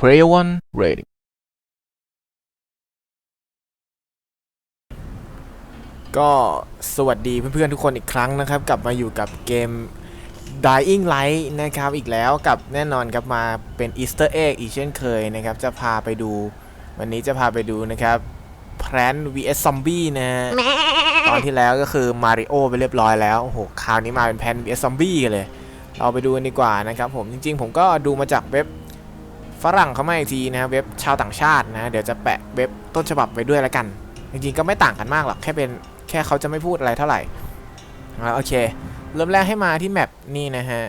Player One Rating ก็สวัสดีเพื่อนๆทุกคนอีกครั้งนะครับ กลับมาอยู่กับเกม Dying Light นะครับอีกแล้วกับแน่นอนครับมาเป็น Easter Egg อีกเช่นเคยนะครับ จะพาไปดู วันนี้จะพาไปดูนะครับ Plant vs Zombie นะฮะตอนที่แล้วก็คือ Mario ไปเรียบร้อยแล้วโอ้โหคราวนี้มาเป็น Plant vs Zombie กันเลย เราไปดูกันดีกว่านะครับผมจริงๆ ผมก็ดูมาจากเว็บ ฝรั่งเขามาอีกทีนะเว็บชาวต่างชาตินะ เดี๋ยวจะแปะเว็บต้นฉบับไว้ด้วยแล้วกัน จริงๆก็ไม่ต่างกันมากหรอกแค่เป็นแค่เขาจะไม่พูดอะไรเท่าไหร่โอเค เริ่มแรกให้มาที่แมปนี่นะฮะ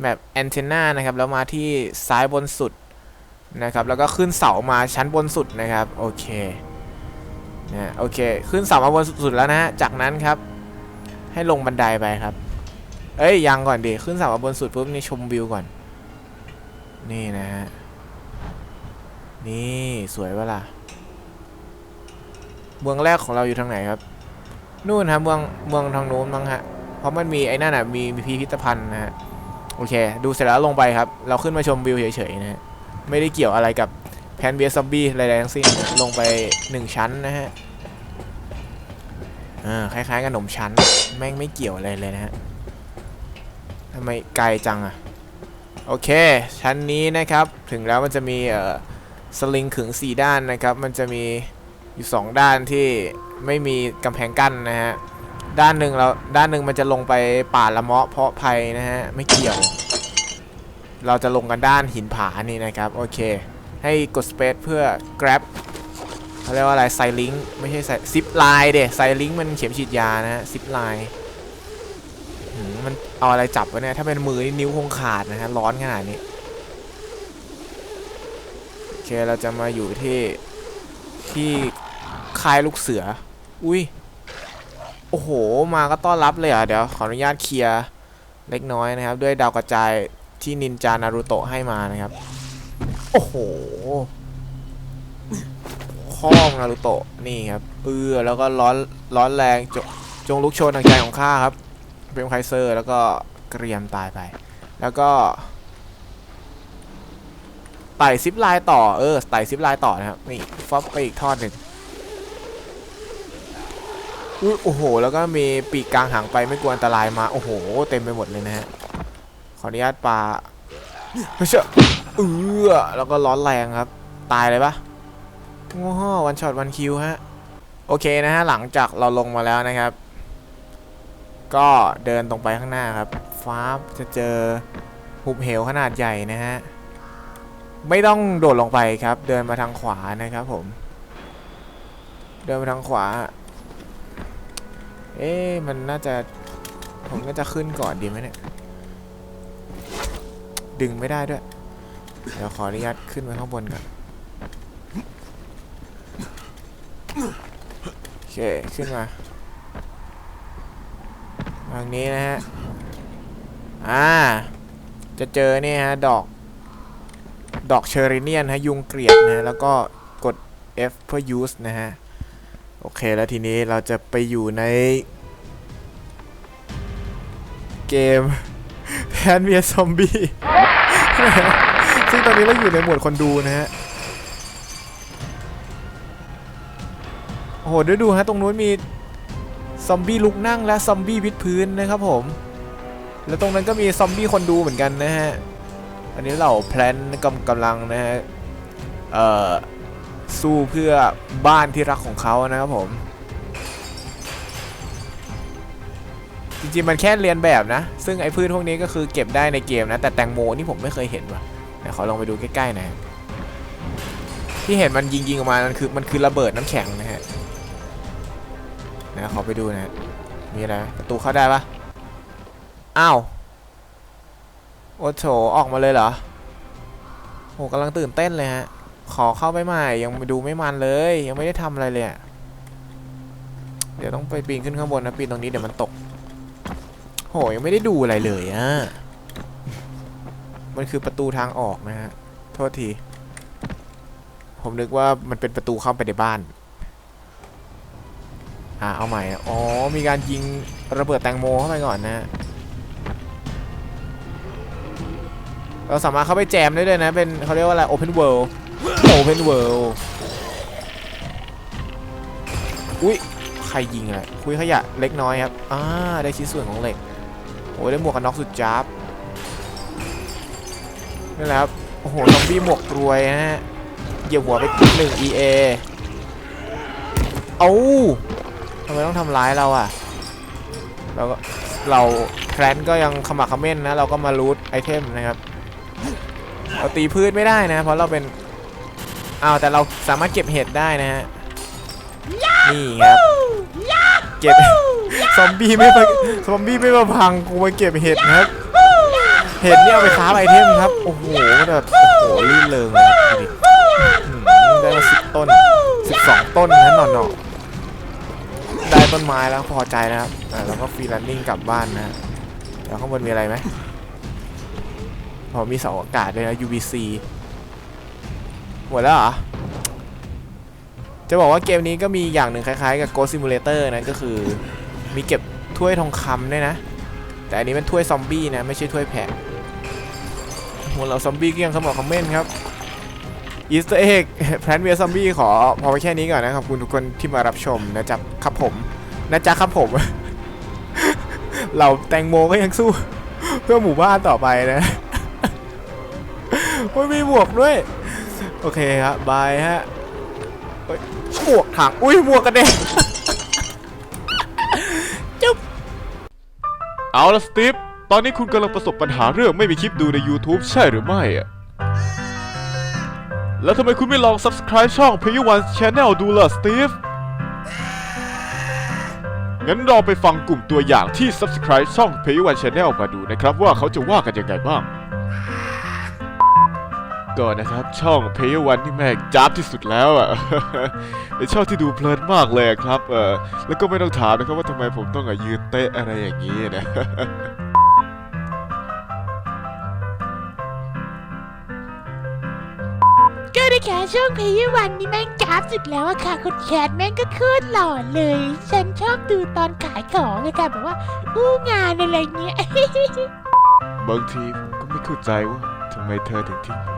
แมปแอนเทนานะครับแล้วมาที่ซ้ายบนสุดนะครับแล้วก็ขึ้นเสามาชั้นบนสุดนะครับโอเคนะโอเคขึ้นเสามาบนสุดแล้วนะฮะจากนั้นครับ ให้ลงบันไดไปครับ เอ้ยยังก่อนดิขึ้นเสามาบนสุดปุ๊บนี่ชมวิวก่อน นี่นะฮะ นี่สวยเวล่ะเมืองแรกของเราอยู่ทางไหนครับ นู่นฮะเมืองเมืองทางโน้นมั้งฮะ เพราะมันมีไอ้นั่นอะมีมีพิพิธภัณฑ์นะฮะ โอเค ดูเสร็จแล้วลงไปครับ เราขึ้นมาชมวิวเฉยๆนะฮะ ไม่ได้เกี่ยวอะไรกับแพนเบียซอมบี้อะไรทั้งสิ้น ลงไปหนึ่งชั้นนะฮะ อ่า คล้ายๆกับขนมชั้น แม่งไม่เกี่ยวอะไรเลยนะฮะทำไมไกลจังอะ โอเค ชั้นนี้นะครับ ถึงแล้วมันจะมีเอ่อ สลิงขึงสี่ด้านนะครับ มันจะมีอยู่สองด้านที่ไม่มีกำแพงกั้นนะฮะ ด้านหนึ่งเราด้านหนึ่งมันจะลงไปป่าละเมาะเพาะภัยนะฮะ ไม่เกี่ยว เราจะลงกันด้านหินผานี่นะครับ โอเค ให้กด space เพื่อ grab เขาเรียกว่าอะไรไซลิงไม่ใช่ไซซิปไลน์เดไซลิงมันเข็มฉีดยานะฮะซิปไลน์มันเอาอะไรจับวะเนี่ย ถ้าเป็นมือนี่นิ้วคงขาดนะฮะ ร้อนขนาดนี้ เคเราจะมาอยู่ที่ที่ค่ายลูกเสือ อุ้ย โอ้โห มาก็ต้อนรับเลยอะ เดี๋ยวขออนุญาตเคลียร์เล็กน้อยนะครับ ด้วยดาวกระจายที่นินจานารุโตะให้มานะครับ โอ้โหข้องนารุโตะนี่ครับเออแล้วก็ร้อนร้อนแรงจจงลุกโชนทางใจของข้าครับ เป็นไคเซอร์แล้วก็เกรียมตายไป แล้วก็ ไต่ซิปไลน์ต่อเออไต่ซิปไลน์ต่อนะครับนี่ฟอปไปอีกทอดหนึ่งอุ๊ยโอ้โห แล้วก็มีปีกกลางหางไปไม่กลัวอันตรายมา โอ้โห เต็มไปหมดเลยนะฮะ ขออนุญาตปลาเฮ้ยเชื่อเออแล้วก็ร้อนแรงครับ ตายเลยปะโอ้โหวันช็อตวันคิวฮะ โอเคนะฮะ หลังจากเราลงมาแล้วนะครับ ก็เดินตรงไปข้างหน้าครับ ฟ้าจะเจอหุบเหวขนาดใหญ่นะฮะ ไม่ต้องโดดลงไปครับ เดินมาทางขวานะครับผม เดินมาทางขวา เอ๊ะมันน่าจะ ผมน่าจะขึ้นก่อนดีไหมเนี่ย ดึงไม่ได้ด้วย เดี๋ยวขออนุญาตขึ้นไปข้างบนก่อนโอเค ขึ้นมาทางนี้นะฮะ อ่า จะเจอเนี่ยฮะ ดอก ดอกเชอริเนียนฮะยุงเกลียดนะแล้วก็กด F เพื่อ use นะฮะ โอเคแล้วทีนี้เราจะไปอยู่ใน เกมแพนเมียซอมบี้ซึ่งตอนนี้เราอยู่ในหมวดคนดูนะฮะ โอ้โหเดี๋ยวดูฮะ ตรงนู้นมีซอมบี้ลุกนั่งและซอมบี้วิดพื้นนะครับผม แล้วตรงนั้นก็มีซอมบี้คนดูเหมือนกันนะฮะ อันนี้เราแพลนกำกำลังนะฮะเอ่อสู้เพื่อบ้านที่รักของเขานะครับผม จริงๆมันแค่เรียนแบบนะ ซึ่งไอ้พืชพวกนี้ก็คือเก็บได้ในเกมนะ แต่แตงโมนี่ผมไม่เคยเห็นว่ะขอลองไปดูใกล้ๆหน่อยที่เห็นมันยิงๆออกมามันคือมันคือระเบิดน้ำแข็งนะฮะนะขอไปดูนะฮะมีอะไรประตูเข้าได้ปะอ้าว โอ้โถออกมาเลยเหรอโหกำลังตื่นเต้นเลยฮะ ขอเข้าไปใหม่ยังดูไม่มันเลย ยังไม่ได้ทำอะไรเลยอะเดี๋ยวต้องไปปีนขึ้นข้างบนนะปีนตรงนี้เดี๋ยวมันตกโหยังไม่ได้ดูอะไรเลยอะมันคือประตูทางออกนะฮะโทษที ผมนึกว่ามันเป็นประตูเข้าไปในบ้านอ่าเอาใหม่อะอ๋อมีการยิงระเบิดแตงโมเข้าไปก่อนนะ เราสามารถเข้าไปแจมได้ด้วยนะ เป็นเขาเรียกว่าอะไร Open World Open World อุ้ยใครยิงอะไรคุยขยะเล็กน้อยครับ อ่า ได้ชิ้นส่วนของเหล็ก โอ้ได้หมวกกันน็อกสุดจ้าบนี่แหละครับ โอ้โห ซอมบี้หมวกรวยนะฮะ เหยียบหัวไปหนึ่ง EA เอ้าทำไมต้องทำร้ายเราอะ เราก็เราแคลนก็ยังขมักขม้นนะ เราก็มารูทไอเทมนะครับ เราตีพืชไม่ได้นะ เพราะเราเป็นอ้าวแต่เราสามารถเก็บเห็ดได้นะฮะนี่ครับเก็บซอมบี้ไม่มาซอมบี้ไม่มาพังกูมาเก็บเห็ดนะครับเห็ดเนี่ยเอาไปค้าฟไอเทมครับโอ้โหแบบโอ้โหลื่นเริงเลยครับดูดิอืมได้มาสิบต้นสิบสองต้นนะหนอนๆได้ต้นไม้แล้วพอใจนะครับอ่าแล้วก็ฟรีแลนนิ่งกลับบ้านนะแล้วข้างบนมีอะไรไหม พอมีเสาอากาศด้วยนะ UVC หมดแล้วเหรอ จะบอกว่าเกมนี้ก็มีอย่างหนึ่งคล้ายๆ กับ Ghost Simulator นะก็คือมีเก็บถ้วยทองคำด้วยนะ แต่อันนี้เป็นถ้วยซอมบี้นะ ไม่ใช่ถ้วยแพะหัวเราซอมบี้ก็ยังสมองคอมเมนต์ครับอีสเตอร์เอ็กแพลนเวียซอมบี้ขอพอไปแค่นี้ก่อนนะขอบคุณทุกคนที่มารับชมนะจ๊ะครับผมนะจ๊ะครับผมเราแตงโมก็ยังสู้ เพื่อหมู่บ้านต่อไปนะ โอ้ยมีหมวกด้วย โอเคครับบายฮะหมวกถังอุ้ยหมวกกันเด็นเอาละสตีฟตอนนี้คุณกำลังประสบปัญหาเรื่องไม่มีคลิปดูใน YouTube ใช่หรือไม่อะแล้วทำไมคุณไม่ลอง subscribe ช่อง p a y One Channel ดูล่ะสตีฟงั้นเราไปฟังกลุ่มตัวอย่างที่ subscribe ช่อง p a y One Channel มาดูนะครับว่าเขาจะว่ากันยังไงบ้าง ก่อนนะครับ ช่อง p a y One ที่แม่งจ้าบที่สุดแล้วอะเป็นช่องที่ดูเพลินมากเลยอะครับเออแล้วก็ไม่ต้องถามนะครับว่าทำไมผมต้องอะยืนเตะอะไรอย่างนี้นะก็ได้ค่ะช่วงเพย์วันนี่แม่งจ้าบสุดแล้วอะค่ะคนแคทแม่งก็โคตรหล่อเลย ฉันชอบดูตอนขายของเลยค่ะแบบว่าอู้งานอะไรเงี้ยบางทีผมก็ไม่เข้าใจว่าทำไมเธอถึงทิ้งผม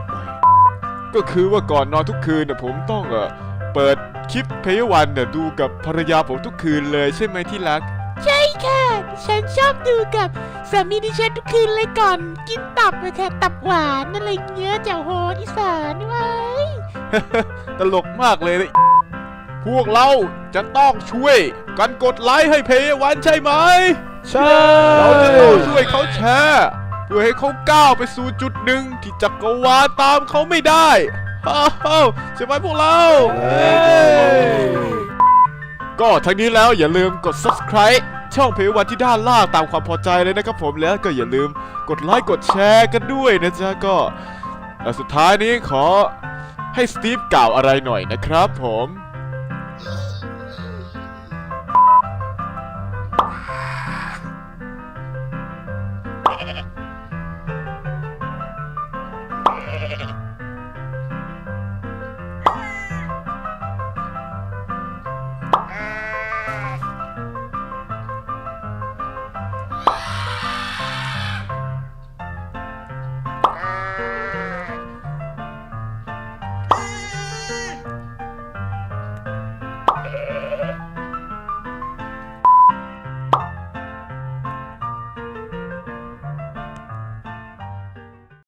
ไป ก็คือว่าก่อนนอนทุกคืนน่ะผมต้องเออเปิดคลิปเพย์วันน่ะดูกับภรรยาผมทุกคืนเลยใช่ไหมที่รัก ใช่ค่ะ ฉันชอบดูกับสามีดิฉันทุกคืนเลยก่อนกินตับเลยค่ะ ตับหวานอะไรเงี้ยเจ้าโฮอีสานไว้ยตลกมากเลยนะพวกเราจะต้องช่วยกันกดไลค์ให้เพย์วันใช่ไหม ใช่ เราจะต้องช่วยเขาแชร์เพื่อให้เขาก้าวไปสู่จุดหนึ่งที่จักรวาลตามเขาไม่ได้ฮ่าฮ่าใช่ไหมพวกเราก็ทั้งนี้แล้วอย่าลืมกด subscribe ช่องเพลวันที่ด้านล่างตามความพอใจเลยนะครับผมแล้วก็อย่าลืมกดไลค์กดแชร์กันด้วยนะจ๊ะก็และสุดท้ายนี้ขอให้สตีฟกล่าวอะไรหน่อยนะครับผม